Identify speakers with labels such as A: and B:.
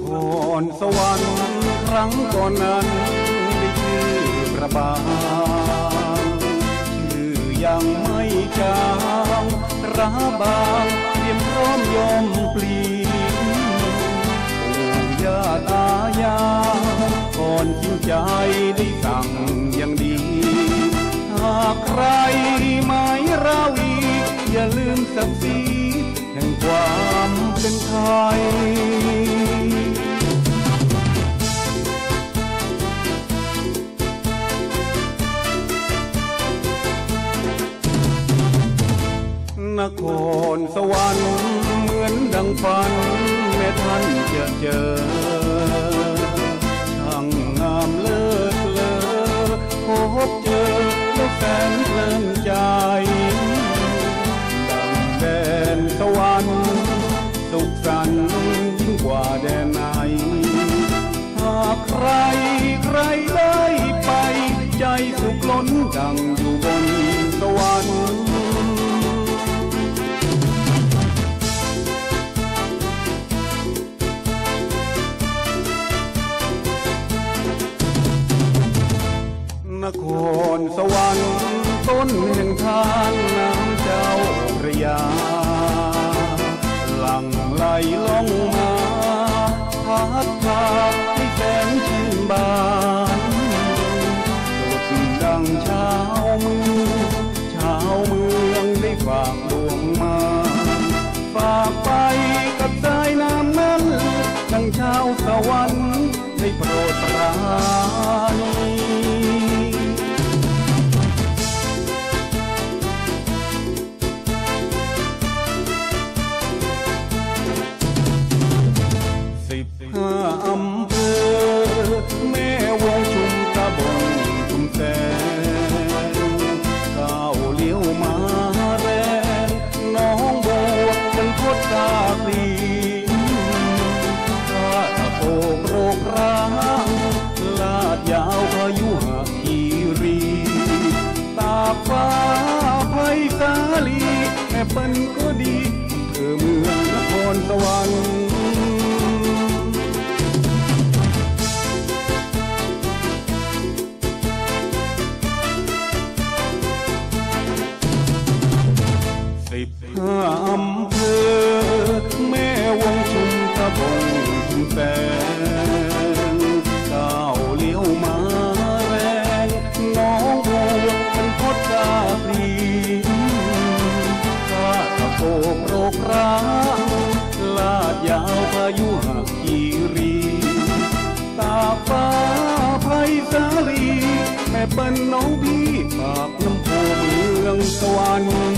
A: ครสวรรค์ครั้งก่อนนั้นได้ชื่อประบางชื่อยังไม่จางระบางเตรียมพร้อมยอมปลีปู่ย่าตายายก่อนทิ้งใจได้สั่งอย่างดี หากใครหมายราวี อย่าลืมศักดิ์ศรีแห่งความเป็นไทย นครสวรรค์เหมือนดังฝันแม่ท่านจะเจอ นครสวรรค์ต้นแห่งทานน้ำเจ้าพระยา หลังไหลล่องมาพัดพาให้แสนชื่นบานสดดังเช้ามือชาวเมืองได้ฝากดวงมา ฝากไปกับสายน้ำนั้นดังชาวสวรรค์ได้โปรดปราณี อำเภอแม่ ห้าอำเภอ แม่วงชุมตะบนชุมแสนก้าวเลี้ยวมาแรง น้องบัวเป็นพดดาปรีข้าตะโกกโรคร้างลาดยาวพายุหักกีรีตาฟ้าไพศาลี แม่เป็นน้องพี่ปากน้ำโพเมืองสวรรค์